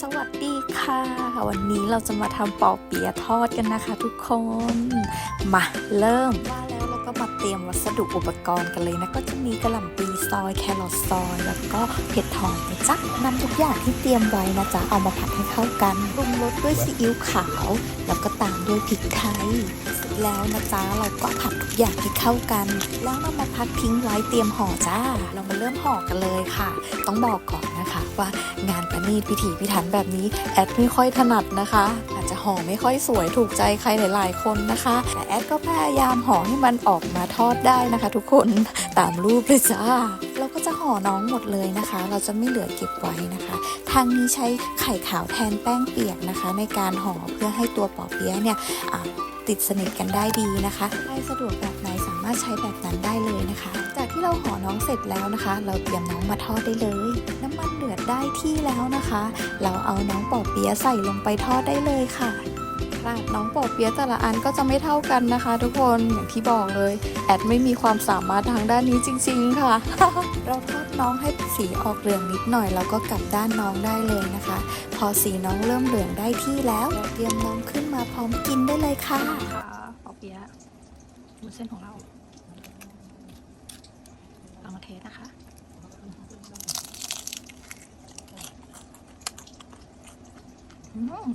สวัสดีค่ะ วันนี้เราจะมาทำปอเปี๊ยะทอดกันนะคะทุกคน มาเริ่มว่าแล้วเราก็มาเตรียมวัสดุอุปกรณ์กันเลยนะ ก็จะมีกระหล่ำปีซอยแครอทซอย แล้วก็เห็ดหอมนะจ๊ะนำทุกอย่างที่เตรียมไว้นะจ๊ะเอามาผัดให้เข้ากันปรุงรสด้วยซีอิ๊วขาว แล้วก็ตามด้วยพริกไทย แล้วนะจ๊ะเราก็ผัดทุกอย่างให้เข้ากัน แล้วนำมาพักทิ้งไว้เตรียมห่อจ้า เรามาเริ่มห่อกันเลยค่ะ ต้องบอกก่อนนะคะว่างานประณีตพิถีพิถันแบบนี้แอดไม่ค่อยถนัดนะคะ อาจจะห่อไม่ค่อยสวยถูกใจใครหลาย ๆ คนนะคะ แต่แอดก็พยายามห่อให้มันออกมาทอดได้นะคะ ทุกคนตามรูปเลยจ้าเราก็จะห่อน้องหมดเลยนะคะ เราจะไม่เหลือเก็บไว้นะคะ ทางนี้ใช้ไข่ขาวแทนแป้งเปียกนะคะ ในการห่อเพื่อให้ตัวปอเปี๊ยะเนี่ยติดสนิทกันได้ดีนะคะใครสะดวกแบบไหนสามารถใช้แบบนั้นได้เลยนะคะ จากที่เราห่อน้องเสร็จแล้วนะคะ เราเตรียมน้องมาทอดได้เลย น้ำมันเดือดได้ที่แล้วนะคะ เราเอาน้องปอเปี๊ยะใส่ลงไปทอดได้เลยค่ะ ค่ะน้องปอเปี๊ยะแต่ละอันก็จะไม่เท่ากันนะคะ ทุกคนอย่างที่บอกเลย แอดไม่มีความสามารถทางด้านนี้จริง ๆ ค่ะ เราทอดน้องให้สีออกเหลืองนิดหน่อย แล้วก็กลับด้านน้องได้เลยนะคะ พอสีน้องเริ่มเหลืองได้ที่แล้วเราเตรียมน้องขึ้นมาพร้อมกินได้เลยค่ะค่ะปอเปี๊ยะบนเส้นของเราเอามาเทสนะคะอืม